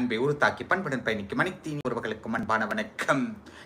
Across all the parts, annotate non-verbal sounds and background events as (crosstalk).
அன்பை உருத்தாக்கி பண்புடன் பயணிக்கும் அனைத்து உறவுகளுக்கும் அன்பான வணக்கம்.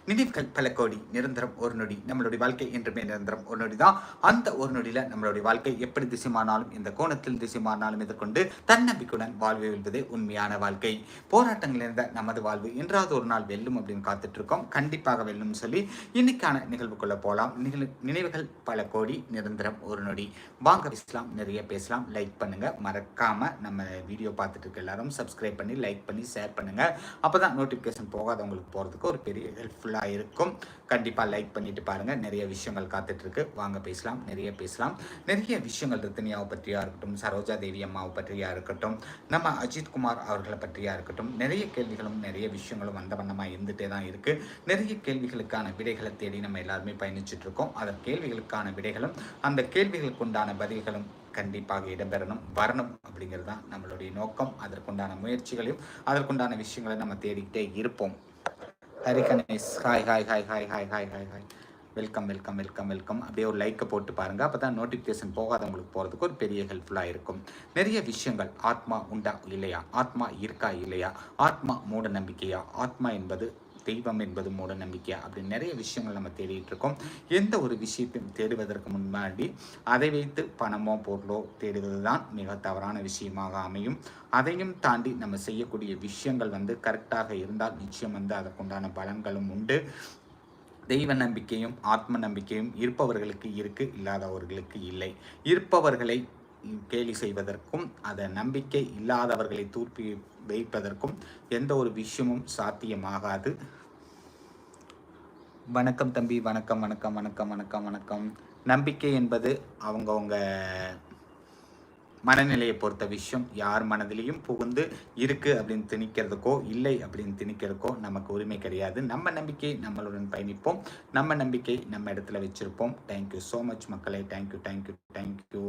நினைவுகள் பல கோடி நிரந்தரம் ஒரு நொடி நம்மளுடைய வாழ்க்கை என்றுமே நிரந்தரம் ஒரு நொடி தான் அந்த ஒரு நொடியில நம்மளுடைய வாழ்க்கை எப்படி திசைமானாலும் இந்த கோணத்தில் திசைமானாலும் எதிர்கொண்டு தன்னம்பிக்கையுடன் வாழ்வு வெல்வதே உண்மையான வாழ்க்கை. போராட்டங்கள் இருந்த நமது வாழ்வு என்றாவது ஒரு நாள் வெல்லும் அப்படின்னு காத்துட்டு இருக்கோம் கண்டிப்பாக வெல்லும்னு சொல்லி இன்னைக்கான நிகழ்வுக்குள்ள போகலாம் நிகழ் நினைவுகள் பல கோடி நிரந்தரம் ஒரு நொடி. வாங்க பேசலாம் நிறைய பேசலாம். லைக் பண்ணுங்க. மறக்காம நம்ம வீடியோ பார்த்துட்டு இருக்க எல்லாரும் சப்ஸ்கிரைப் பண்ணி லைக் பண்ணி ஷேர் பண்ணுங்க. அப்பதான் நோட்டிஃபிகேஷன் போகாதவங்களுக்கு போகிறதுக்கு ஒரு பெரிய ஹெல்ப்ஃபுல்லாக இருக்கும். கண்டிப்பாக லைக் பண்ணிட்டு பாருங்கள் நிறைய விஷயங்கள் காத்துட்ருக்கு. வாங்க பேசலாம். நிறைய பேசலாம். நிறைய விஷயங்கள் ரித்தனியாவை பற்றியா இருக்கட்டும் சரோஜா தேவி அம்மாவை பற்றியாக இருக்கட்டும் நம்ம அஜித்குமார் அவர்களை பற்றியாக இருக்கட்டும் நிறைய கேள்விகளும் நிறைய விஷயங்களும் வந்த வண்ணமாக இருந்துகிட்டே தான் இருக்குது நிறைய கேள்விகளுக்கான விடைகளை தேடி நம்ம எல்லாருமே பயணிச்சுட்ருக்கோம் அந்த கேள்விகளுக்கான விடைகளும் அந்த கேள்விகளுக்கு உண்டான பதில்களும் கண்டிப்பாக இடம்பெறணும். வரணும் அப்படிங்கிறது தான் நம்மளுடைய நோக்கம். அதற்குண்டான முயற்சிகளையும் அதற்குண்டான விஷயங்களையும் நம்ம தேடிக்கிட்டே இருப்போம். Hari Ganesh hi hi hi hi hi hi hi hi welcome welcome welcome welcome அப்படியே ஒரு லைக்கை போட்டு பாருங்க. அப்போ தான் நோட்டிஃபிகேஷன் போகாதவங்களுக்கு போகிறதுக்கு ஒரு பெரிய ஹெல்ப்ஃபுல்லாக இருக்கும். நிறைய விஷயங்கள் ஆத்மா உண்டா இல்லையா? ஆத்மா இருக்கா இல்லையா? ஆத்மா மூட நம்பிக்கையா? ஆத்மா என்பது தெய்வம் என்பது மூட நம்பிக்கை அப்படின்னு நிறைய விஷயங்கள் நம்ம தேடிட்டு இருக்கோம். எந்த ஒரு விஷயத்தையும் தேடுவதற்கு முன்னாடி அதை வைத்து பணமோ பொருளோ தேடுவது தான் மிக தவறான விஷயமாக அமையும். அதையும் தாண்டி நம்ம செய்யக்கூடிய விஷயங்கள் வந்து கரெக்டாக இருந்தால் நிச்சயம் வந்து அதற்குண்டான பலன்களும் உண்டு. தெய்வ நம்பிக்கையும் ஆத்ம நம்பிக்கையும் இருப்பவர்களுக்கு இருக்கு இல்லாதவர்களுக்கு இல்லை. இருப்பவர்களை கேலி செய்வதற்கும் அதை நம்பிக்கை இல்லாதவர்களை தூர்ப்பி வைப்பதற்கும் எந்த ஒரு விஷயமும் சாத்தியமாகாது. வணக்கம் தம்பி வணக்கம் வணக்கம் வணக்கம் வணக்கம் வணக்கம். நம்பிக்கை என்பது அவங்கவுங்க மனநிலையை பொறுத்த விஷயம். யார் மனதிலையும் புகுந்து இருக்கு அப்படின்னு திணிக்கிறதுக்கோ இல்லை அப்படின்னு திணிக்கிறதுக்கோ நமக்கு உரிமை கிடையாது. நம்ம நம்பிக்கை நம்மளுடன் பயணிப்போம். நம்ம நம்பிக்கை நம்ம இடத்துல வச்சிருப்போம். தேங்க்யூ ஸோ மச் மக்களே. Thank you thank you thank you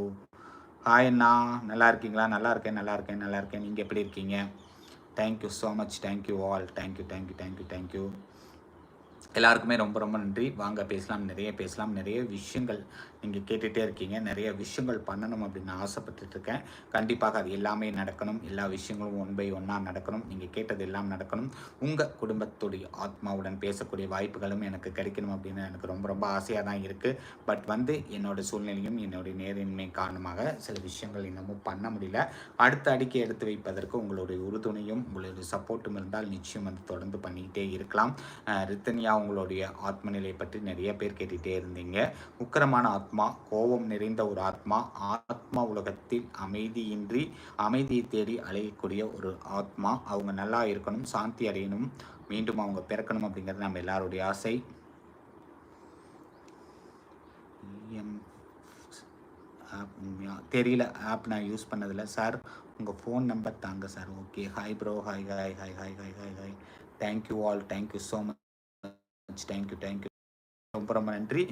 ஹாய்ண்ணா நல்லா இருக்கீங்களா? நல்லா இருக்கேன் நல்லா இருக்கேன் நல்லா இருக்கேன். நீங்கள் எப்படி இருக்கீங்க? Thank you so much thank you all thank you thank you thank you thank you எல்லாருக்குமே ரொம்ப ரொம்ப நன்றி. வாங்க பேசலாம். நிறைய பேசலாம். நிறைய விஷயங்கள் நீங்கள் கேட்டுகிட்டே இருக்கீங்க. நிறைய விஷயங்கள் பண்ணணும் அப்படின்னு ஆசைப்பட்டுட்டு இருக்கேன். கண்டிப்பாக அது எல்லாமே நடக்கணும். எல்லா விஷயங்களும் ஒன் பை ஒன்னாக நடக்கணும். நீங்கள் கேட்டது எல்லாம் நடக்கணும். உங்கள் குடும்பத்துடைய ஆத்மாவுடன் பேசக்கூடிய வாய்ப்புகளும் எனக்கு கிடைக்கணும் அப்படின்னு எனக்கு ரொம்ப ரொம்ப ஆசையாக தான் இருக்குது பட் வந்து என்னோடய சூழ்நிலையும் என்னுடைய நேரின்மை காரணமாக சில விஷயங்கள் இன்னமும் பண்ண முடியல. அடுத்த அடிக்கை எடுத்து வைப்பதற்கு உங்களுடைய உறுதுணையும் உங்களுடைய சப்போர்ட்டும் இருந்தால் நிச்சயம் வந்து தொடர்ந்து பண்ணிக்கிட்டே இருக்கலாம். ரித்தனியாகவும் உங்களுடைய ஆத்ம நிலை பற்றி நிறைய பேர் கேட்டுகிட்டே இருந்தீங்க. உக்கிரமான ஆத்மா கோபம் நிறைந்த ஒரு ஆத்மா ஆத்மா உலகத்தில் அமைதியின்றி அமைதியை தேடி அழையக்கூடிய ஒரு ஆத்மா. அவங்க நல்லா இருக்கணும் சாந்தி அடையணும் மீண்டும் அவங்க பிறக்கணும் அப்படிங்கிறது நம்ம எல்லாருடைய ஆசை. தெரியல ஆப் நான் யூஸ் பண்ணதில்ல. சார் உங்கள் ஃபோன் நம்பர் தாங்க sir. Okay hi bro hi hi hi hi hi hi hi thank you all thank you so much thank you thank you ரொம்ப ரொம்ப நன்றி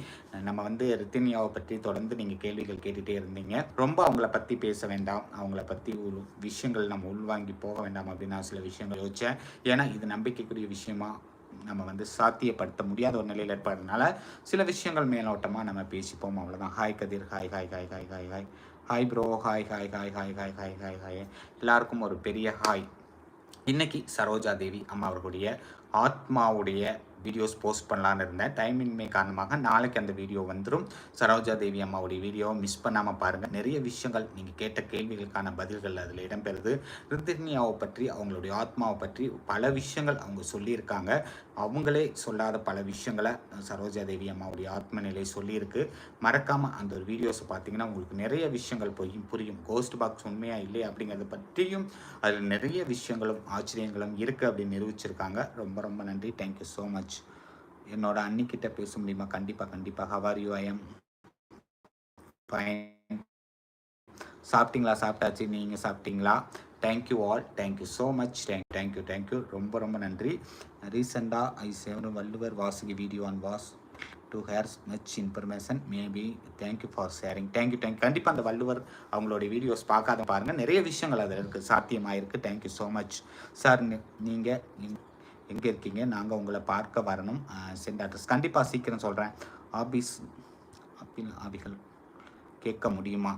நம்ம வந்து ரித்தினியாவை பற்றி தொடர்ந்து நீங்கள் கேள்விகள் கேட்டுகிட்டே இருந்தீங்க. ரொம்ப அவங்கள பற்றி பேச வேண்டாம். அவங்கள பற்றி ஒரு விஷயங்கள் நம்ம உள்வாங்கி போக வேண்டாம் அப்படின்னு நான் சில விஷயங்கள் யோசித்தேன் ஏன்னா இது நம்பிக்கைக்குரிய விஷயமா நம்ம வந்து சாத்தியப்படுத்த முடியாத ஒரு நிலையில் இருப்பதுனால சில விஷயங்கள் மேலோட்டமாக நம்ம பேசிப்போம். அவ்வளோதான் hi Kathir hi hi hi hi hi hi hi bro hi hi hi hi hi hi hi hi எல்லாருக்கும் ஒரு பெரிய ஹாய் இன்னைக்கு சரோஜா தேவி அம்மா அவர்களுடைய ஆத்மாவுடைய வீடியோஸ் போஸ்ட் பண்ணலான்னு இருந்தேன். டைமின்மை காரணமாக நாளைக்கு அந்த வீடியோ வந்துடும் சரோஜா தேவி அம்மாவுடைய வீடியோவை மிஸ் பண்ணாமல் பாருங்கள் நிறைய விஷயங்கள் நீங்கள் கேட்ட கேள்விகளுக்கான பதில்கள் அதில் இடம்பெறுது. ரித்தினியாவை பற்றி அவங்களுடைய ஆத்மாவை பற்றி பல விஷயங்கள் அவங்க சொல்லியிருக்காங்க. அவங்களே சொல்லாத பல விஷயங்களை சரோஜா தேவி அம்மாவுடைய ஆத்ம நிலை சொல்லியிருக்கு. மறக்காமல் அந்த ஒரு வீடியோஸை பார்த்தீங்கன்னா உங்களுக்கு நிறைய விஷயங்கள் போய் புரியும். கோஸ்ட் பாக்ஸ் உண்மையா இல்லையா அப்படிங்கிறத பற்றியும் அதில் நிறைய விஷயங்களும் ஆச்சரியங்களும் இருக்குது அப்படின்னு நிரூபிச்சிருக்காங்க. ரொம்ப ரொம்ப நன்றி. தேங்க்யூ ஸோ மச் என்னோட அன்னிக்கிட்ட பேச முடியுமா? கண்டிப்பாக கண்டிப்பாக ஹவர் யூ ஐஎம் ஃபைன் சாப்பிட்டீங்களா? சாப்பிட்டாச்சு. நீங்கள் சாப்பிட்டீங்களா? Thank you all thank you so much thank thank you thank you ரொம்ப ரொம்ப நன்றி. ரீசெண்டாக I seen Valluvar Vasuki video on was to hers much information maybe thank you for sharing thank you thank கண்டிப்பாக அந்த வள்ளுவர் அவங்களோட videos பார்க்காத பாருங்கள் நிறைய விஷயங்கள் அதில் இருக்குது சாத்தியமாக இருக்குது தேங்க்யூ ஸோ மச் சார் நீங்கள் எங்கே இருக்கீங்க? நாங்கள் உங்களை பார்க்க வரணும். சென்ட் அட்ரஸ் கண்டிப்பாக சீக்கிரம் சொல்கிறேன் ஆபீஸ் அப்பில் ஆவிகள் கேட்க முடியுமா?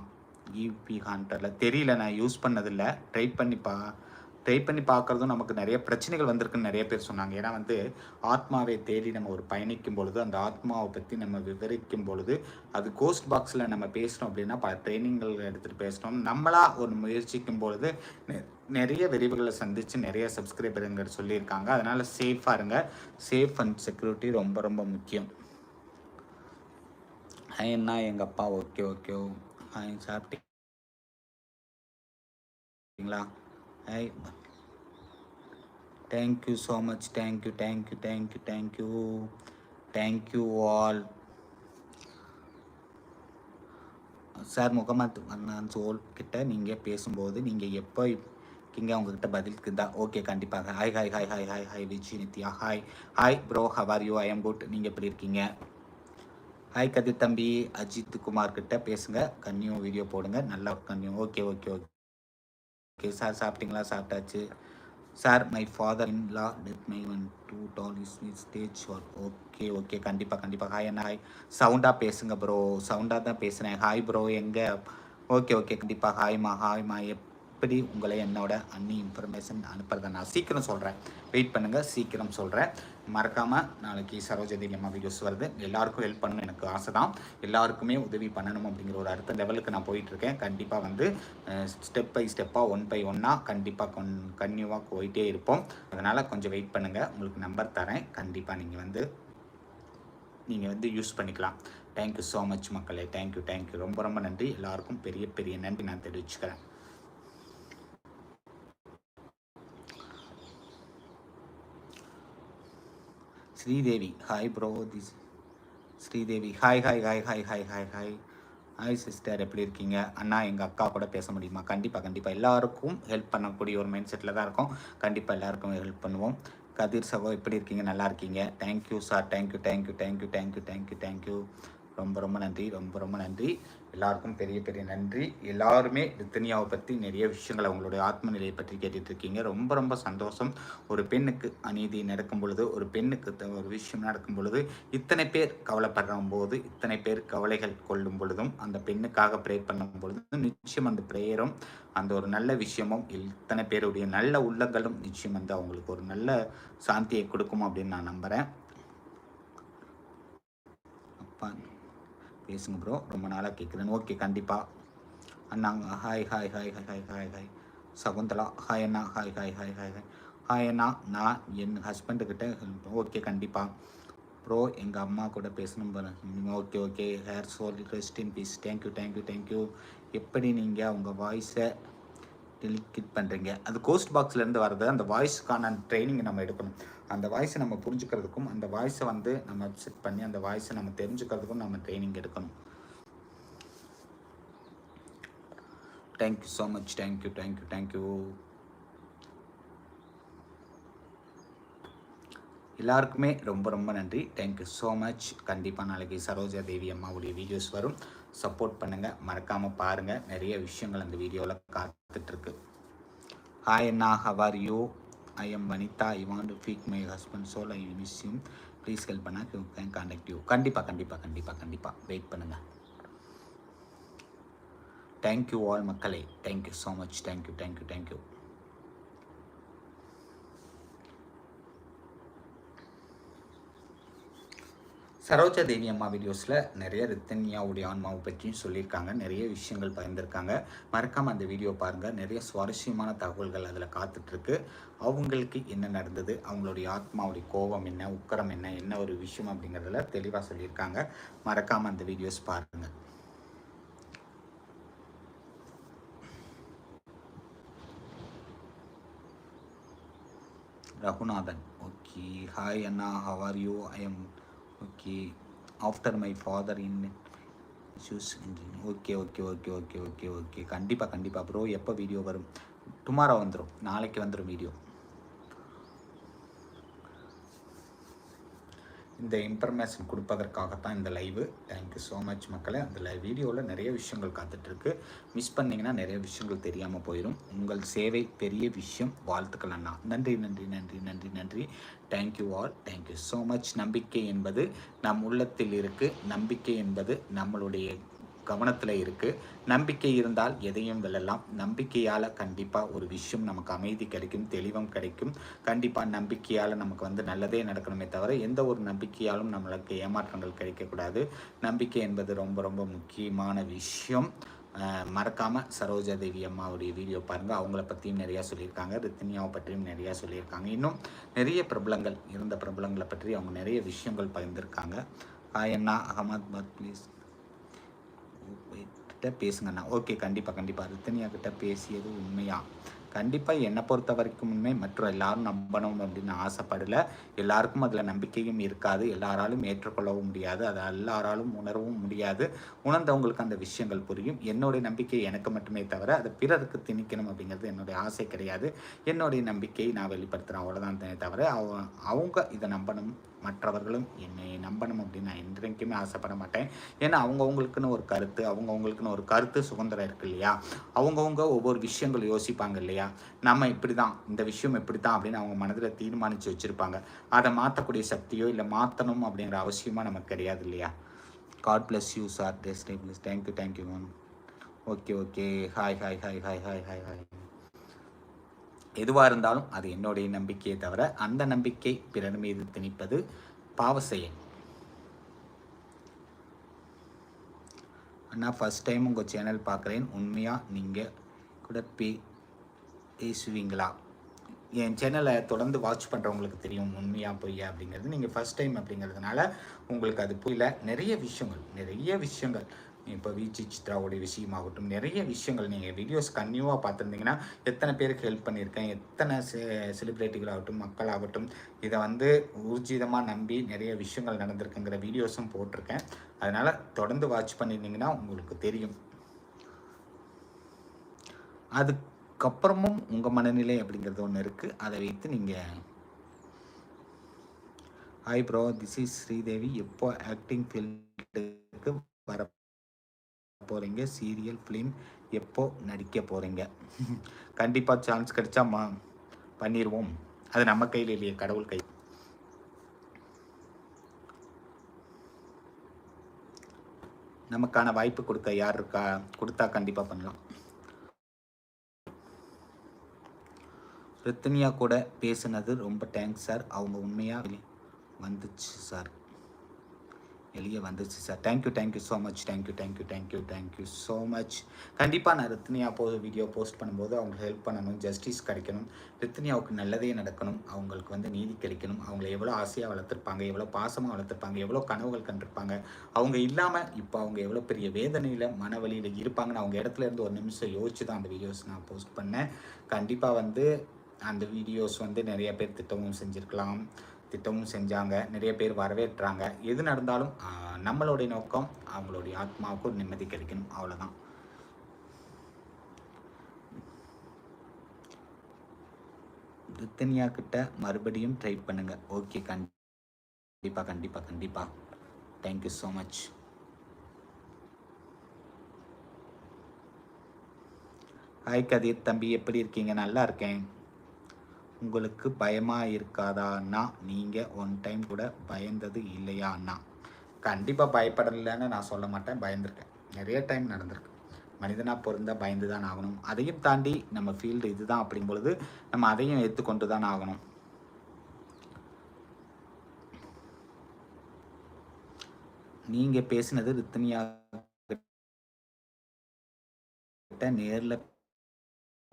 இபி ஹாண்டரில். தெரியல நான் யூஸ் பண்ணதில்லை. ட்ரை பண்ணி பா ட்ரை பண்ணி பார்க்குறதும் நமக்கு நிறைய பிரச்சனைகள் வந்திருக்குன்னு நிறைய பேர் சொன்னாங்க. ஏன்னா வந்து ஆத்மாவை தேடி நம்ம ஒரு பயணிக்கும் பொழுது அந்த ஆத்மாவை பற்றி நம்ம விவரிக்கும் பொழுது அது கோஸ்ட் பாக்ஸில் நம்ம பேசினோம் அப்படின்னா பல ட்ரைனிங்கள் எடுத்துகிட்டு பேசினோம் நம்மளாக ஒரு முயற்சிக்கும் பொழுது நெ- நிறைய விரிவுகளை சந்தித்து நிறைய சப்ஸ்கிரைபருங்க சொல்லியிருக்காங்க. அதனால் சேஃபாக இருங்க. சேஃப் அண்ட் செக்யூரிட்டி ரொம்ப ரொம்ப முக்கியம். ஹாய் எங்கள் அப்பா ஓகே ஓகே ஹாய் சாப்பிட்டீங்களா I thank you so much thank you thank you thank you thank you thank you all sir Mohammed அண்ணான் சோல் கிட்ட நீங்கள் பேசும்போது நீங்கள் எப்போ இருக்கீங்க? உங்ககிட்ட பதிலுக்கு தான் ஓகே கண்டிப்பாக. Hi hi hi hi hi hi Viji Nithya. Hi hi bro how are you I am good நீங்கள் எப்படி இருக்கீங்க? ஹாய் கதிர் தம்பி அஜித் குமார் கிட்ட பேசுங்க. கன்னியும் வீடியோ போடுங்க. நல்லா கன்னியும் okay okay okay okay sir சாப்பிட்டீங்களா? சாப்பிட்டாச்சு. Sir my father in law death my one two doll is stage work okay okay கண்டிப்பாக கண்டிப்பாக ஹாய் என்ன ஹாய் சவுண்டாக பேசுங்க ப்ரோ சவுண்டாக தான் பேசுகிறேன் ஹாய் ப்ரோ எங்கே? ஓகே ஓகே கண்டிப்பாக ஹாய்மா ஹாய்மா எப்படி உங்களை என்னோட அன்னி இன்ஃபர்மேஷன் அனுப்புறதை நான் சீக்கிரம் சொல்கிறேன் வெயிட் பண்ணுங்கள் சீக்கிரம் சொல்கிறேன் மறக்காமல் நாளைக்கு சரோஜதேவி அம்மா வீடியோஸ் வருது. எல்லாருக்கும் ஹெல்ப் பண்ணணும் எனக்கு ஆசை தான் எல்லாருக்குமே உதவி பண்ணணும் அப்படிங்கிற ஒரு அடுத்த லெவலுக்கு நான் போயிட்டுருக்கேன். கண்டிப்பாக வந்து ஸ்டெப் பை ஸ்டெப்பாக ஒன் பை ஒன்னாக கண்டிப்பாக கொன் கன்யூவாக போயிட்டே இருப்போம். அதனால் கொஞ்சம் வெயிட் பண்ணுங்கள் உங்களுக்கு நம்பர் தரேன். கண்டிப்பாக நீங்கள் வந்து நீங்கள் வந்து யூஸ் பண்ணிக்கலாம். தேங்க்யூ ஸோ மச் மக்களே. தேங்க்யூ தேங்க்யூ ரொம்ப ரொம்ப நன்றி. எல்லாருக்கும் பெரிய பெரிய நன்றி நான் தெரிவிச்சுக்கிறேன். Sridevi hi bro this Sridevi hi hi hi hi hi hi hi hi sister எப்படி இருக்கீங்க? அண்ணா எங்கள் அக்கா கூட பேச முடியுமா? கண்டிப்பாக கண்டிப்பாக எல்லாருக்கும் ஹெல்ப் பண்ணக்கூடிய ஒரு மைண்ட் செட்டில் தான் இருக்கும். கண்டிப்பாக எல்லாருக்கும் ஹெல்ப் பண்ணுவோம். கதிர் சகோ எப்படி இருக்கீங்க? நல்லா இருக்கீங்க. Thank you sir thank you thank you thank you thank you thank you thank you ரொம்ப ரொம்ப நன்றி. ரொம்ப ரொம்ப நன்றி. எல்லாருக்கும் பெரிய பெரிய நன்றி. எல்லாருமே ரித்தனியாவை பற்றி நிறைய விஷயங்கள் அவங்களுடைய ஆத்ம நிலையை பற்றி கேட்டுட்டு இருக்கீங்க ரொம்ப ரொம்ப சந்தோஷம். ஒரு பெண்ணுக்கு அநீதி நடக்கும் பொழுது ஒரு பெண்ணுக்கு த- ஒரு விஷயம் நடக்கும் பொழுது இத்தனை பேர் கவலைப்படுற போது இத்தனை பேர் கவலைகள் கொள்ளும் பொழுதும் அந்த பெண்ணுக்காக ப்ரே பண்ணும் பொழுதும் நிச்சயம் அந்த ப்ரேயரும் அந்த ஒரு நல்ல விஷயமும் இத்தனை பேருடைய நல்ல உள்ளங்களும் நிச்சயம் வந்து அவங்களுக்கு ஒரு நல்ல சாந்தியை கொடுக்கும் அப்படின்னு நான் நம்புகிறேன் அப்பா பேசுங்க ப்ரோ ரொம்ப நாளாக கேட்குறேன் ஓகே கண்டிப்பாக அண்ணாங்க hi hi hi hi hi hi hi Shakuntala hi அண்ணா hi hi hi hi hi hi அண்ணா நான் என் ஹஸ்பண்டுக்கிட்ட ஓகே கண்டிப்பாக ப்ரோ எங்கள் அம்மா கூட பேசணும் பாருங்க okay okay her soul rest in peace thank you thank you thank you எப்படி நீங்கள் உங்கள் வாய்ஸை டெலிகிட் பண்ணுறீங்க அது கோஸ்ட் பாக்ஸ்லேருந்து வர்றது அந்த வாய்ஸ்க்கான ட்ரைனிங் நம்ம எடுக்கணும். அந்த வாய்ஸை நம்ம புரிஞ்சுக்கிறதுக்கும் அந்த வாய்ஸை வந்து நம்ம அப்செட் பண்ணி அந்த வாய்ஸை நம்ம தெரிஞ்சுக்கிறதுக்கும் நம்ம ட்ரைனிங் எடுக்கணும். Thank you so much thank you thank you thank you எல்லாருக்குமே ரொம்ப ரொம்ப நன்றி. தேங்க்யூ ஸோ மச் கண்டிப்பாக நாளைக்கு சரோஜா தேவி அம்மாவுடைய வீடியோஸ் வரும். சப்போர்ட் பண்ணுங்கள் மறக்காமல் பாருங்கள் நிறைய விஷயங்கள் அந்த வீடியோவில் காத்துட்ருக்கு hi Anna how are you I am Vanitha I want to speak my husband soul I miss you please help பண்ணா கேன் கான்டாக்ட் யூ கண்டிப்பாக கண்டிப்பாக கண்டிப்பாக கண்டிப்பாக வெயிட் பண்ணுங்கள் தேங்க்யூ ஆல் மக்களே. Thank you so much thank you thank you thank you Saroja Devi அம்மா வீடியோஸில் நிறைய ரித்தன்யாவுடைய ஆன்மாவை பற்றியும் சொல்லியிருக்காங்க. நிறைய விஷயங்கள் பகிர்ந்திருக்காங்க. மறக்காமல் அந்த வீடியோ பாருங்கள் நிறைய சுவாரஸ்யமான தகவல்கள் அதில் காத்துட்ருக்கு. அவங்களுக்கு என்ன நடந்தது? அவங்களுடைய ஆத்மாவுடைய கோபம் என்ன? உக்கரம் என்ன? என்ன ஒரு விஷயம் அப்படிங்கிறதுல தெளிவாக சொல்லியிருக்காங்க. மறக்காமல் அந்த வீடியோஸ் பாருங்கள் Raghunathan. Okay. Hi Anna. How are you I am okay after my father in choose okay okay okay okay okay okay கண்டிப்பாக கண்டிப்பாக ப்ரோ எப்போ வீடியோ வரும்? டுமாரோ வந்துடும் நாளைக்கு வந்துடும் வீடியோ இந்த இன்ஃபர்மேஷன் கொடுப்பதற்காகத்தான் இந்த லைவு தேங்க்யூ ஸோ மச் மக்களே. அந்த லை வீடியோவில் நிறைய விஷயங்கள் காத்துட்ருக்கு. மிஸ் பண்ணிங்கன்னா நிறைய விஷயங்கள் தெரியாமல் போயிடும் உங்கள் சேவை பெரிய விஷயம். வாழ்த்துக்கள் அண்ணா. நன்றி நன்றி நன்றி நன்றி நன்றி. Thank you all thank you so much நம்பிக்கை என்பது நம் உள்ளத்தில் இருக்குது நம்பிக்கை என்பது நம்மளுடைய கவனத்தில் இருக்குது நம்பிக்கை இருந்தால் எதையும் வெல்லலாம். நம்பிக்கையால் கண்டிப்பாக ஒரு விஷயம் நமக்கு அமைதி கிடைக்கும் தெளிவம் கிடைக்கும். கண்டிப்பாக நம்பிக்கையால் நமக்கு வந்து நல்லதே நடக்கணுமே தவிர எந்த ஒரு நம்பிக்கையாலும் நம்மளுக்கு ஏமாற்றங்கள் கிடைக்கக்கூடாது. நம்பிக்கை என்பது ரொம்ப ரொம்ப முக்கியமான விஷயம். மறக்காமல் சரோஜா தேவி அம்மாவுடைய வீடியோ பாருங்கள் அவங்கள பற்றியும் நிறையா சொல்லியிருக்காங்க. ரித்தினியாவை பற்றியும் நிறையா சொல்லியிருக்காங்க. இன்னும் நிறைய பிரபலங்கள் இருந்த பிரபலங்களை பற்றி அவங்க நிறைய விஷயங்கள் பகிர்ந்திருக்காங்க. அண்ணா பத் ப்ளீஸ். கிட்ட பேசுங்கண்ணா ஓகே கண்டிப்பாக கண்டிப்பாக ரித்தனியா கிட்ட பேசியது உண்மையா? கண்டிப்பாக என்னை பொறுத்த வரைக்கும் உண்மை. மற்றும் எல்லாரும் நம்பணும் அப்படின்னு ஆசைப்படலை. எல்லாருக்கும் அதில் நம்பிக்கையும் இருக்காது. எல்லாராலும் ஏற்றுக்கொள்ளவும் முடியாது. அதை எல்லாராலும் உணரவும் முடியாது. உணர்ந்தவங்களுக்கு அந்த விஷயங்கள் புரியும். என்னுடைய நம்பிக்கை எனக்கு மட்டுமே தவிர அதை பிறருக்கு திணிக்கணும் அப்படிங்கிறது என்னுடைய ஆசை கிடையாது. என்னுடைய நம்பிக்கையை நான் வெளிப்படுத்துகிறேன். அவ்வளோதான் தவிர அவங்க இதை நம்பணும். மற்றவர்களும் என்னை நம்பணும் அப்படின்னு நான் என்றைக்குமே ஆசைப்பட மாட்டேன் ஏன்னா அவங்கவுங்களுக்குன்னு ஒரு கருத்து அவங்கவுங்களுக்குன்னு ஒரு கருத்து சுதந்திரம் இருக்கு இல்லையா? அவங்கவுங்க ஒவ்வொரு விஷயங்கள் யோசிப்பாங்க இல்லையா? நம்ம இப்படி தான் இந்த விஷயம் இப்படி தான் அப்படின்னு அவங்க மனதில் தீர்மானித்து வச்சுருப்பாங்க. அதை மாற்றக்கூடிய சக்தியோ இல்லை மாற்றணும் அப்படிங்கிற அவசியமாக நமக்கு கிடையாது இல்லையா? God bless you sir test thank you thank you ma'am okay okay hi hi hi hi hi hi hi எதுவாக இருந்தாலும் அது என்னுடைய நம்பிக்கையை தவிர அந்த நம்பிக்கை பிறர் மீது திணிப்பது பாவ செயல். அண்ணா ஃபஸ்ட் டைம் உங்கள் சேனல் பார்க்குறேன். உண்மையாக நீங்கள் கூட பே பேசுவீங்களா? என் சேனலை தொடர்ந்து வாட்ச் பண்ணுறவங்களுக்கு தெரியும் உண்மையாக பொய்யா அப்படிங்கிறது. நீங்கள் ஃபஸ்ட் டைம் அப்படிங்கிறதுனால உங்களுக்கு அது புரியல. நிறைய விஷயங்கள் நிறைய விஷயங்கள். இப்போ விஜி சித்ராவுடைய விஷயமாகட்டும் நிறைய விஷயங்கள் நீங்கள் வீடியோஸ் கன்யூவாக பார்த்துருந்தீங்கன்னா எத்தனை பேருக்கு ஹெல்ப் பண்ணியிருக்கேன் எத்தனை செலிப்ரிட்டிகளாகட்டும் மக்களாகட்டும் இதை வந்து ஊர்ஜிதமாக நம்பி நிறைய விஷயங்கள் நடந்திருக்குங்கிற வீடியோஸும் போட்டிருக்கேன். அதனால் தொடர்ந்து வாட்ச் பண்ணியிருந்தீங்கன்னா உங்களுக்கு தெரியும். அதுக்கப்புறமும் உங்கள் மனநிலை அப்படிங்கிறது ஒன்று இருக்குது அதை வைத்து நீங்கள் hi bro this is Sridevi. எப்போ ஆக்டிங் ஃபீல்டுக்கு வர போகிறீங்க சீரியல் ஃபிலிம் எப்போ நடிக்க போகிறீங்க (laughs) கண்டிப்பாக சான்ஸ் கிடைச்சா மா பண்ணிடுவோம் அது நம்ம கையில் இல்லையே கடவுள் கை. நமக்கான வாய்ப்பு கொடுக்க யார் இருக்கா? கொடுத்தா கண்டிப்பாக பண்ணலாம். ரித்தனியா கூட பேசுனது ரொம்ப தேங்க்ஸ் சார் அவங்க உண்மையாக வந்துச்சு சார் வெளியே வந்துச்சு sir thank you thank you so much thank you thank you thank you thank you so much கண்டிப்பாக நான் ரத்னியா போ வீடியோ போஸ்ட் பண்ணும்போது அவங்களுக்கு ஹெல்ப் பண்ணணும் ஜஸ்டிஸ் கிடைக்கணும். ரத்னியாவுக்கு நல்லதே நடக்கணும். அவங்களுக்கு வந்து நீதி கிடைக்கணும். அவங்கள எவ்வளோ ஆசையாக வளர்த்துருப்பாங்க எவ்வளோ பாசமாக வளர்த்துருப்பாங்க எவ்வளோ கனவுகள் கண்டிருப்பாங்க. அவங்க இல்லாமல் இப்போ அவங்க எவ்வளோ பெரிய வேதனையில் மன வழியில் இருப்பாங்கன்னு அவங்க இடத்துல இருந்து ஒரு நிமிஷம் யோசிச்சு தான் அந்த வீடியோஸ் நான் போஸ்ட் பண்ணேன். கண்டிப்பாக வந்து அந்த வீடியோஸ் வந்து நிறைய பேர் திட்டமும் செஞ்சுருக்கலாம். திட்டமும் செஞ்சாங்க. நிறைய பேர் வரவேற்றாங்க. எது நடந்தாலும் நம்மளுடைய நோக்கம் அவங்களுடைய ஆத்மாவுக்கு ஒரு நிம்மதி கிடைக்கணும். அவ்வளோதான் ரித்தனியா கிட்ட மறுபடியும் ட்ரை பண்ணுங்க. ஓகே கண்டிப்பாக கண்டிப்பாக கண்டிப்பாக thank you so much hi Kathir. தம்பி எப்படி இருக்கீங்க? நல்லா இருக்கேன். உங்களுக்கு பயமாக இருக்காதா அண்ணா நீங்கள் ஒன் டைம் கூட பயந்தது இல்லையா அண்ணா கண்டிப்பாக பயப்படலைன்னு நான் சொல்ல மாட்டேன் பயந்துருக்கேன். நிறைய டைம் நடந்திருக்கு. மனிதனாக பிறந்தால் பயந்து தான் ஆகணும். அதையும் தாண்டி நம்ம ஃபீல்டு இதுதான் அப்படிங்கும் பொழுது நம்ம அதையும் ஏற்றுக்கொண்டு தான் ஆகணும். நீங்கள் பேசினது ரித்தனியாக நேரில்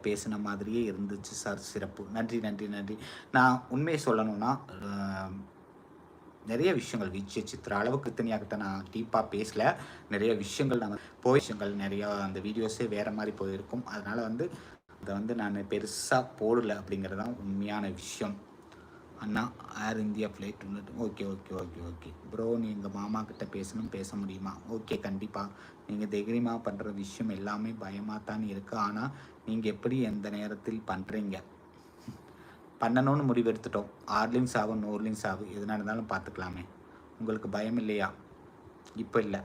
பேசின மாதிரியே இருந்துச்சு சார். சிறப்பு. நன்றி நன்றி நன்றி. நான் உண்மையை சொல்லணும்னா நிறைய விஷயங்கள் விஜய சித்திர அளவுக்கு கிட்ட நான் டீப்பாக பேசல. நிறைய விஷயங்கள் நம்ம போய் விஷயங்கள் நிறையா அந்த வீடியோஸே வேறு மாதிரி போயிருக்கும். அதனால் வந்து அதை வந்து நான் பெருசாக போடலை அப்படிங்கிறது தான் உண்மையான விஷயம். அண்ணா Air India flight okay okay okay okay bro நீங்கள் மாமா கிட்ட பேசணும் பேச முடியுமா? ஓகே கண்டிப்பாக நீங்கள் தைரியமாக பண்ணுற விஷயம் எல்லாமே பயமாக தான் இருக்குது ஆனால் நீங்கள் எப்படி எந்த நேரத்தில் பண்ணுறீங்க பண்ணணும்னு முடிவெடுத்துட்டோம். ஆர்லிங்ஸ் ஆகும் நோர்லிங்ஸ் ஆகும் எதுனா இருந்தாலும் பார்த்துக்கலாமே. உங்களுக்கு பயம் இல்லையா? இப்போ இல்லை.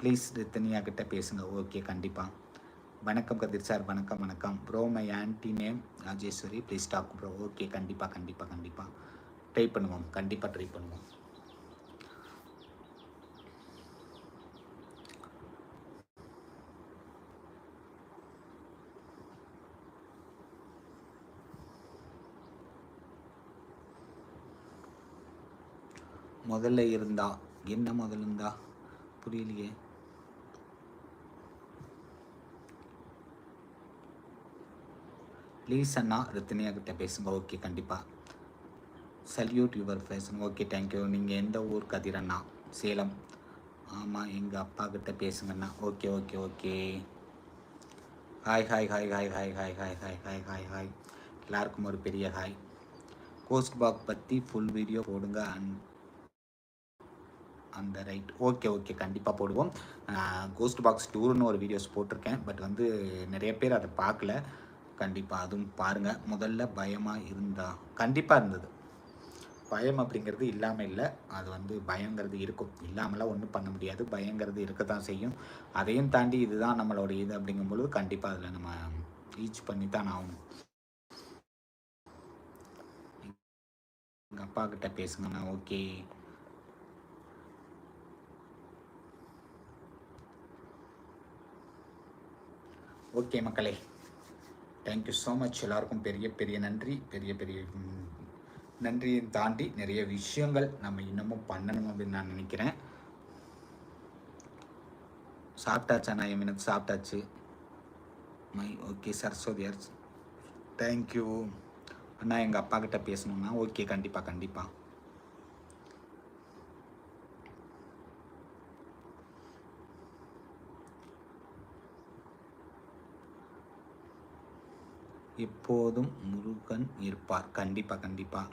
ப்ளீஸ் ரித்தனியா கிட்ட பேசுங்க. ஓகே கண்டிப்பாக வணக்கம் கதிர் சார் வணக்கம் வணக்கம். Bro my aunty name Rajeswari. Please talk bro okay கண்டிப்பாக கண்டிப்பாக கண்டிப்பாக ட்ரை பண்ணுவோம். கண்டிப்பாக ட்ரை பண்ணுவோம். முதல்ல இருந்தா என்ன முதல்ல இருந்தா? புரியலையே. ப்ளீஸ் அண்ணா ரித்தனியா கிட்டே பேசுங்க. ஓகே கண்டிப்பாக salute your fashion okay thank you நீங்கள் எந்த ஊர் கதிர் அண்ணா? சேலம். ஆமாம் எங்கள் அப்பா கிட்ட பேசுங்கண்ணா okay okay okay hi hi hi hi hi hi hi hi hi hi hi எல்லாருக்கும் ஒரு பெரிய ஹாய் கோஸ்ட் பாக் பற்றி ஃபுல் வீடியோ போடுங்க. அண்ட் அந்த ரைட் ஓகே ஓகே கண்டிப்பாக போடுவோம். கோஸ்ட் பாக்ஸ் டூர்னு ஒரு வீடியோஸ் போட்டிருக்கேன். பட் வந்து நிறைய பேர் அதை பார்க்கல. கண்டிப்பாக அதுவும் பாருங்கள் முதல்ல பயமாக இருந்தா கண்டிப்பாக இருந்தது. பயம் அப்படிங்கிறது இல்லாமல் இல்லை. அது வந்து பயங்கிறது இருக்கும். இல்லாமலாம் ஒன்றும் பண்ண முடியாது. பயங்கிறது இருக்க தான் செய்யும். அதையும் தாண்டி இதுதான் நம்மளோட இது அப்படிங்கும்பொழுது கண்டிப்பாக அதில் நம்ம ரீச் பண்ணி தான் ஆகணும். எங்கள் அப்பா கிட்ட பேசுங்கண்ணா. ஓகே. ஓகே மக்களே. தேங்க்யூ ஸோ மச் எல்லாருக்கும் பெரிய பெரிய நன்றி. பெரிய பெரிய நன்றியை தாண்டி நிறைய விஷயங்கள் நம்ம இன்னமும் பண்ணணும் அப்படின்னு நான் நினைக்கிறேன். சாப்பிட்டாச்சா? நான் எனக்கு சாப்பிட்டாச்சு? My okay Saraswathi thank you அண்ணா எங்கள் அப்பா கிட்ட பேசணும்னா ஓகே கண்டிப்பாக கண்டிப்பாக எப்போதும் முருகன் இருப்பார். கண்டிப்பாக கண்டிப்பாக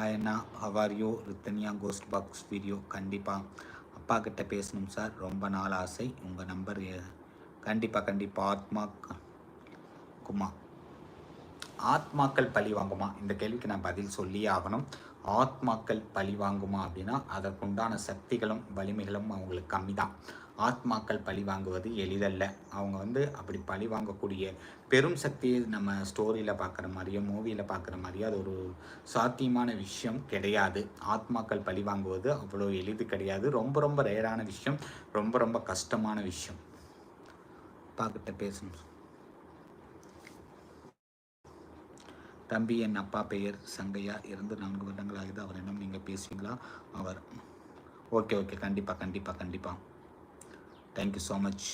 ஆயனா ஹவாரியோ ரித்தனியா கோஸ்ட் பாக்ஸ் வீடியோ கண்டிப்பாக அப்பா கிட்ட பேசணும் சார். ரொம்ப நாள் ஆசை. உங்கள் நம்பர் கண்டிப்பாக கண்டிப்பாக ஆத்மா குமா. ஆத்மாக்கள் பழி வாங்குமா? இந்த கேள்விக்கு நான் பதில் சொல்லியே ஆகணும். ஆத்மாக்கள் பழி வாங்குமா அப்படின்னா அதற்குண்டான சக்திகளும் வலிமைகளும் அவங்களுக்கு கம்மி தான் ஆத்மாக்கள் பழி வாங்குவது எளிதல்ல. அவங்க வந்து அப்படி பழி வாங்கக்கூடிய பெரும் சக்தியை நம்ம ஸ்டோரியில் பார்க்குற மாதிரியோ மூவியில் பார்க்குற மாதிரியோ அது ஒரு சாத்தியமான விஷயம் கிடையாது. ஆத்மாக்கள் பழி வாங்குவது அவ்வளோ எளிது கிடையாது. ரொம்ப ரொம்ப ரேரான விஷயம். ரொம்ப ரொம்ப கஷ்டமான விஷயம். பார்க்கிட்ட பேசணும். தம்பி என் அப்பா பெயர் சங்கையா. இருந்து நான்கு வருடங்கள் ஆகுது. அவரிடம் நீங்கள் பேசுவீங்களா? அவர். Okay okay. கண்டிப்பாக கண்டிப்பாக கண்டிப்பாக தேங்க்யூ ஸோ மச்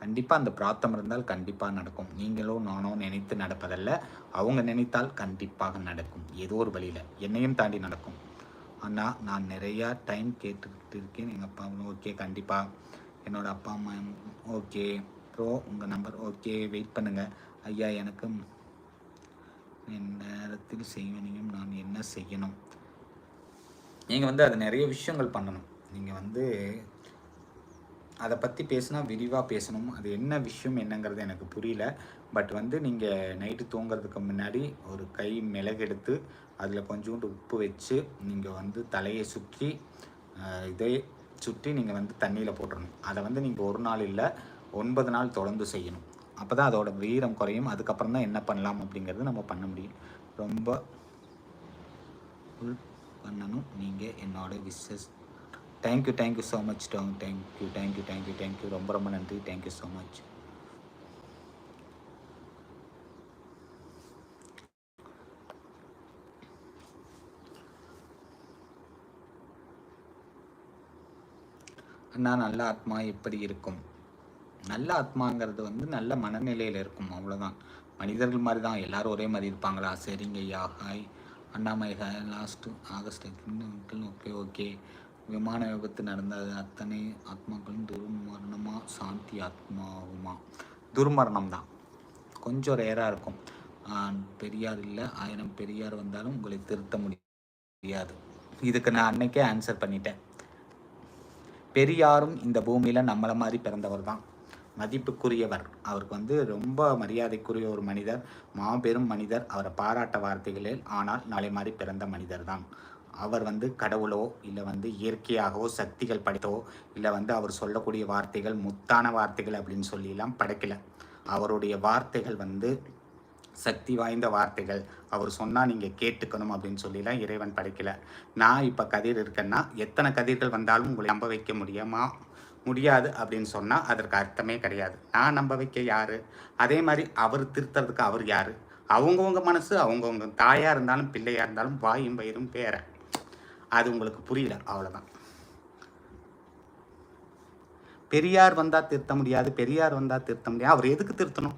கண்டிப்பாக அந்த பிரார்த்தம் இருந்தால் கண்டிப்பாக நடக்கும். நீங்களோ நானோ நினைத்து நடப்பதல்ல. அவங்க நினைத்தால் கண்டிப்பாக நடக்கும். ஏதோ ஒரு வழியில். என்னையும் தாண்டி நடக்கும். ஆனால் நான் நிறையா டைம் கேட்டுக்கிட்டு இருக்கேன். எங்கள் அப்பா ஓகே கண்டிப்பாக என்னோட அப்பா அம்மா ஓகே ப்ரோ உங்கள் நம்பர் ஓகே வெயிட் பண்ணுங்கள் ஐயா எனக்கு என் நேரத்தில் செய்வனையும் நான் என்ன செய்யணும்? நீங்கள் வந்து அது நிறைய விஷயங்கள் பண்ணணும். நீங்கள் வந்து அதை பற்றி பேசினா விரிவாக பேசணும். அது என்ன விஷயம் என்னங்கிறது எனக்கு புரியல. பட் வந்து நீங்கள் நைட்டு தூங்குறதுக்கு முன்னாடி ஒரு கை மிளகு எடுத்து அதில் கொஞ்சோண்டு உப்பு வச்சு நீங்கள் வந்து தலையை சுற்றி இதை சுற்றி நீங்கள் வந்து தண்ணியில் போட்டுடணும் அதை வந்து நீங்கள் ஒரு நாள் இல்லை ஒன்பது நாள் தொடர்ந்து செய்யணும். அப்போ தான் அதோட வீரம் குறையும். அதுக்கப்புறம் தான் என்ன பண்ணலாம் அப்படிங்கிறது நம்ம பண்ண முடியும். ரொம்ப ஃபுல் பண்ணணும். நீங்கள் என்னோட wishes thank you thank you so much Tang thank you thank you thank you thank you ரொம்ப ரொம்ப நன்றி. தேங்க்யூ ஸோ மச் அண்ணா நல்ல ஆத்மா எப்படி இருக்கும்? நல்ல ஆத்மாங்கிறது வந்து நல்ல மனநிலையில் இருக்கும். அவ்வளோதான் மனிதர்கள் மாதிரி தான் எல்லாரும் ஒரே மாதிரி இருப்பாங்களா? சரிங்க ஐயா. Hi Annamalai hi last August okay okay விமான விபத்து நடந்தது. அத்தனை ஆத்மாக்களும் துர்மரணமா சாந்தி ஆத்மாவுமா? துர்மரணம் தான் கொஞ்சம் ரேராக இருக்கும். ஆஹ் பெரியார் இல்லை ஆயிரம் பெரியார் வந்தாலும் உங்களை திருத்த முடியாது. இதுக்கு நான் அன்னைக்கே ஆன்சர் பண்ணிட்டேன். பெரியாரும் இந்த பூமியில் நம்மளை மாதிரி பிறந்தவர் தான் மதிப்புக்குரியவர். அவருக்கு வந்து ரொம்ப மரியாதைக்குரிய ஒரு மனிதர் மாபெரும் மனிதர். அவரை பாராட்ட வார்த்தைகளில் ஆனால் நாளை மாதிரி பிறந்த மனிதர் தான் அவர் வந்து கடவுளோ இல்லை வந்து இயற்கையாகவோ சக்திகள் படைத்தோ இல்லை வந்து அவர் சொல்லக்கூடிய வார்த்தைகள் முத்தான வார்த்தைகள் அப்படின்னு சொல்லிலாம் படைக்கல. அவருடைய வார்த்தைகள் வந்து சக்தி வாய்ந்த வார்த்தைகள். அவர் சொன்னால் நீங்கள் கேட்டுக்கணும் அப்படின்னு சொல்லிலாம் இறைவன் படைக்கல. நான் இப்போ கதிர் இருக்கேன்னா எத்தனை கதிர்கள் வந்தாலும் உங்களை நம்ப வைக்க முடியுமா? முடியாது அப்படின்னு சொன்னால் அதற்கு அர்த்தமே கிடையாது. நான் நம்ப வைக்க யார்? அதே மாதிரி அவர் திருத்துறதுக்கு அவர் யார்? அவங்கவுங்க மனசு அவங்கவுங்க தாயாக இருந்தாலும் பிள்ளையாக இருந்தாலும் வாயும் வயிறும் பேரை. அது உங்களுக்கு புரியல. அவ்வளோதான் பெரியார் வந்தால் திருத்த முடியாது பெரியார் வந்தால் திருத்த முடியாது. அவர் எதுக்கு திருத்தணும்?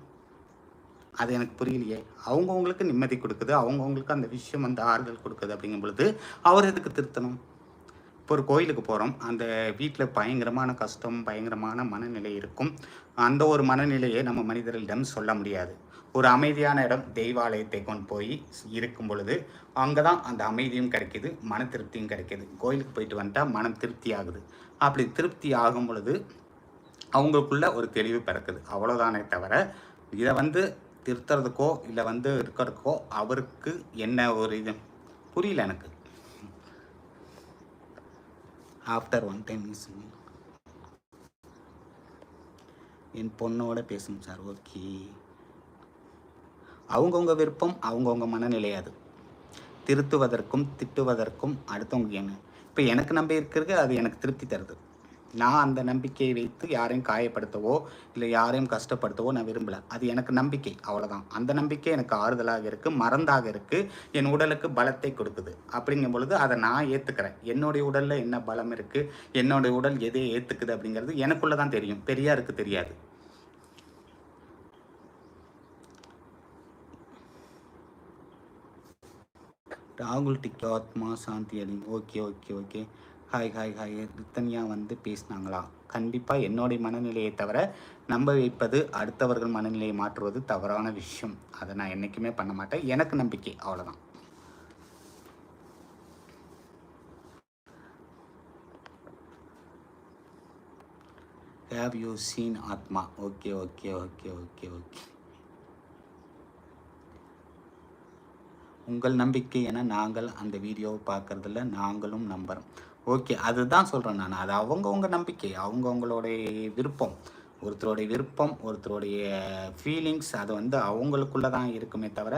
அது எனக்கு புரியலையே. அவங்கவுங்களுக்கு நிம்மதி கொடுக்குது அவங்கவுங்களுக்கு அந்த விஷயம் அந்த ஆறுதல் கொடுக்குது அப்படிங்கும் பொழுது அவர் எதுக்கு திருத்தணும்? இப்போ ஒரு கோயிலுக்கு போகிறோம் அந்த வீட்டில் பயங்கரமான கஷ்டம் பயங்கரமான மனநிலை இருக்கும். அந்த ஒரு மனநிலையை நம்ம மனிதர்களிடம் சொல்ல முடியாது. ஒரு அமைதியான இடம் தெய்வாலயத்தை கொண்டு போய் இருக்கும் பொழுது அங்கே தான் அந்த அமைதியும் கிடைக்கிது மன திருப்தியும் கிடைக்கிது. கோயிலுக்கு போயிட்டு வந்துட்டால் மனம் திருப்தி ஆகுது. அப்படி திருப்தி ஆகும் பொழுது அவங்களுக்குள்ள ஒரு தெளிவு பிறக்குது. அவ்வளோதானே தவிர இதை வந்து திருத்துறதுக்கோ இல்லை வந்து இருக்கிறதுக்கோ அவருக்கு என்ன ஒரு இது? புரியல எனக்கு. ஆஃப்டர் ஒன் டைம் என் பொண்ணோட பேசும் சார். ஓகே அவங்கவுங்க விருப்பம் அவங்கவுங்க மனநிலை அது. திருத்துவதற்கும் திட்டுவதற்கும் அடுத்தவங்க என்ன? இப்போ எனக்கு நம்பி இருக்கிறது அது எனக்கு திருப்தி தருது. நான் அந்த நம்பிக்கையை வைத்து யாரையும் காயப்படுத்தவோ இல்லை யாரையும் கஷ்டப்படுத்தவோ நான் விரும்பலை. அது எனக்கு நம்பிக்கை அவ்வளோதான் அந்த நம்பிக்கை எனக்கு ஆறுதலாக இருக்குது மறந்தாக இருக்குது என் உடலுக்கு பலத்தை கொடுக்குது. அப்படிங்கும் பொழுது அதை நான் ஏற்றுக்கிறேன் என்னுடைய உடலில் என்ன பலம் இருக்குது என்னுடைய உடல் எதை ஏற்றுக்குது அப்படிங்கிறது எனக்குள்ளே தான் தெரியும். பெரியாருக்கு தெரியாது. ராகுல் டிக்கி ஆத்மா சாந்தி அலி. Okay okay okay. Hi hi hi. தனியாக வந்து பேசினாங்களா? கண்டிப்பாக என்னுடைய மனநிலையை தவிர நம்ப வைப்பது அடுத்தவர்கள் மனநிலையை மாற்றுவது தவறான விஷயம். அதை நான் என்றைக்குமே பண்ண மாட்டேன். எனக்கு நம்பிக்கை. அவ்வளோதான் ஹேவ் யூ சீன் ஆத்மா? Okay okay okay okay okay. உங்கள் நம்பிக்கை என நாங்கள் அந்த வீடியோவை பார்க்குறதில்ல நாங்களும் நம்புகிறோம் ஓகே அதுதான் சொல்கிறேன் நான். அது அவங்கவுங்க நம்பிக்கை அவங்கவுங்களுடைய விருப்பம். ஒருத்தருடைய விருப்பம் ஒருத்தருடைய ஃபீலிங்ஸ் அது வந்து அவங்களுக்குள்ள தான் இருக்குமே தவிர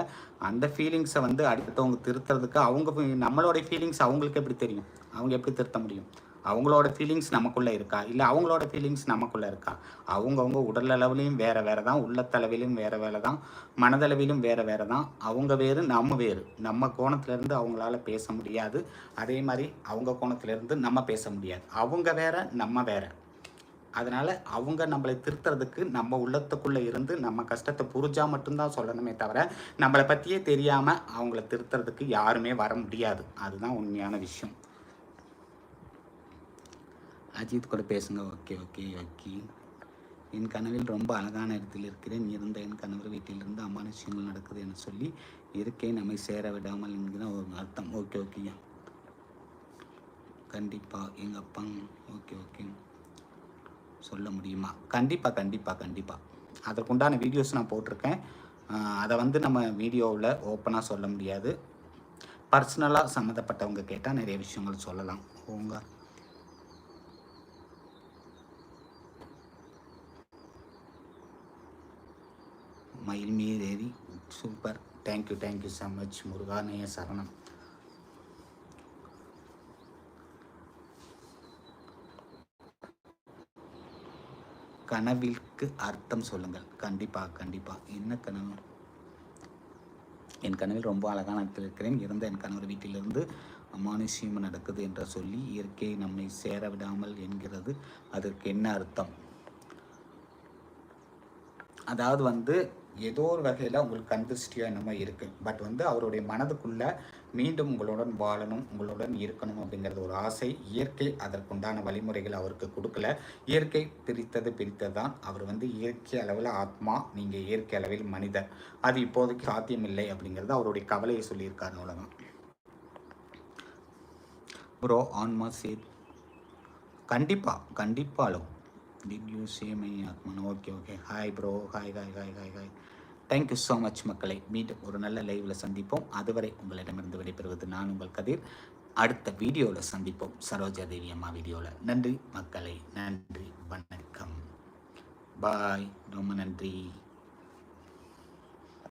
அந்த ஃபீலிங்ஸை வந்து அடுத்தவங்க திருத்துறதுக்கு அவங்க நம்மளுடைய ஃபீலிங்ஸ் அவங்களுக்கு எப்படி தெரியும்? அவங்க எப்படி திருத்த முடியும்? அவங்களோட ஃபீலிங்ஸ் நமக்குள்ளே இருக்கா? இல்லை அவங்களோட ஃபீலிங்ஸ் நமக்குள்ளே இருக்கா? அவங்கவுங்க உடல் அளவுலையும் வேறு வேறு தான் உள்ளத்தளவிலும் வேறு வேறு தான் மனதளவிலும் வேறு வேறு தான். அவங்க வேறு நம்ம வேறு. நம்ம கோணத்துலேருந்து அவங்களால பேச முடியாது. அதே மாதிரி அவங்க கோணத்துலேருந்து நம்ம பேச முடியாது. அவங்க வேற நம்ம வேற. அதனால் அவங்க நம்மளை திருத்துறதுக்கு நம்ம உள்ளத்துக்குள்ளே இருந்து நம்ம கஷ்டத்தை புரிஞ்சால் மட்டும்தான் சொல்லணுமே தவிர நம்மளை பற்றியே தெரியாமல் அவங்கள திருத்துறதுக்கு யாருமே வர முடியாது. அதுதான் உண்மையான விஷயம். அஜித் கூட பேசுங்க. ஓகே ஓகே ஓகே என் கனவில் ரொம்ப அழகான இடத்தில் இருக்கிறேன். இருந்த என் கணவர் வீட்டிலிருந்து அமானுஷ்யங்கள் நடக்குது என சொல்லி இருக்கே நம்மை சேர விடாமல் என்கிற ஒரு அர்த்தம். ஓகே ஓகேயா கண்டிப்பாக எங்கள் அப்பா. Okay okay. சொல்ல முடியுமா? கண்டிப்பாக கண்டிப்பாக கண்டிப்பாக அதற்குண்டான வீடியோஸ் நான் போட்டிருக்கேன். அதை வந்து நம்ம வீடியோவில் ஓப்பனாக சொல்ல முடியாது. பர்சனலாக சம்மந்தப்பட்டவங்க கேட்டால் நிறைய விஷயங்கள் சொல்லலாம். உங்கள் மயில் ஏறி super. Thank you thank you so much முருகானய சரணம். கனவிற்கு அர்த்தம் சொல்லுங்கள். கண்டிப்பாக கண்டிப்பாக என்ன கனவு? என் கனவில் ரொம்ப அழகான இடத்தில் இருக்கிறேன். இருந்த என் கணவர் வீட்டிலிருந்து அமானுஷ்யம் நடக்குது என்று சொல்லி இயற்கை நம்மை சேர விடாமல் என்கிறது. அதற்கு என்ன அர்த்தம்? அதாவது வந்து ஏதோ ஒரு வகையில் உங்களுக்கு கண்திருஷ்டியாக என்னமோ இருக்குது பட் வந்து அவருடைய மனதுக்குள்ளே மீண்டும் உங்களுடன் வாழணும் உங்களுடன் இருக்கணும் அப்படிங்கிறது ஒரு ஆசை. இயற்கை அதற்குண்டான வழிமுறைகள் அவருக்கு கொடுக்கல. இயற்கை பிரித்தது பிரித்தது தான் அவர் வந்து இயற்கை அளவில் ஆத்மா நீங்கள் இயற்கை அளவில் மனிதர். அது இப்போதைக்கு சாத்தியமில்லை அப்படிங்கிறது அவருடைய கவலையை சொல்லியிருக்காரு அவ்வளோதான் ப்ரோ ஆன்மா சேத் கண்டிப்பாக கண்டிப்பாக did you say my okay okay hi bro hi hi hi hi hi thank you so much மக்களை. மீண்டும் ஒரு நல்ல லைவில் சந்திப்போம். அதுவரை உங்களிடமிருந்து விடைபெறுவது நான் உங்கள் கதிர். அடுத்த வீடியோவில் சந்திப்போம். சரோஜா தேவி அம்மா வீடியோவில் நன்றி மக்களை. நன்றி வணக்கம். பாய் ரொம்ப நன்றி.